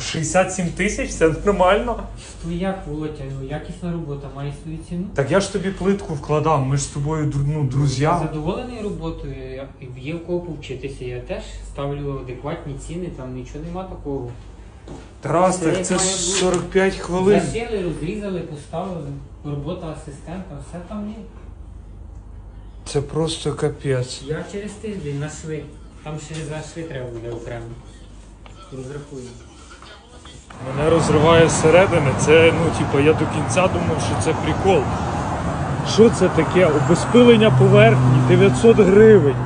67 тисяч це нормально. Ну як, Володя, ну якісна робота має свою ціну. Так я ж тобі плитку вкладав, ми ж з тобою дру- ну, Я друзі. задоволений роботою, я- є в кого повчитися. Я теж ставлю адекватні ціни, там нічого нема такого. Тарас, Це так як це має бути. 45 хвилин. Зашили, розрізали, поставили. Робота асистента, все там є. Це просто капець. Я через тиждень на шви. Там ще за шви треба буде окремо. Розрахую. Мене розриває зсередини. Це, ну, типу, я до кінця думав, що це прикол. Що це таке? Обезпилення поверхні 900 гривень.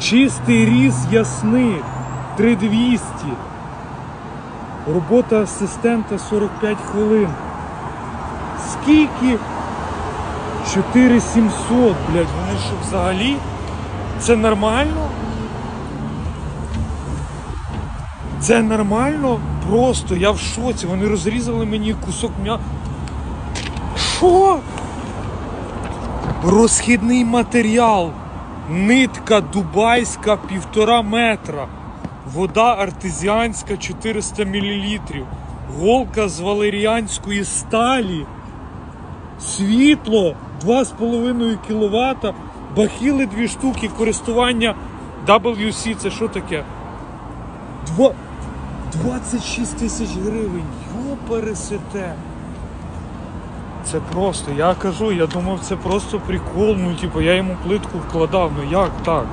Чистий різ ясник 3200. Робота асистента 45 хвилин. Скільки? 4700, блядь, вони що взагалі? Це нормально? Це нормально? Просто я в шоці. Вони розрізали мені кусок м'я. Що? Розхідний матеріал. Нитка дубайська півтора метра. Вода артезіанська 400 мл. Голка з валеріанської сталі. Світло 2,5 кВт. Бахіли дві штуки. Користування WC. Це що таке? Два... 26 тисяч гривень. Йопересете. Це просто, я кажу, я думав, це просто прикол. Ну, типу, я йому плитку вкладав. Ну як так?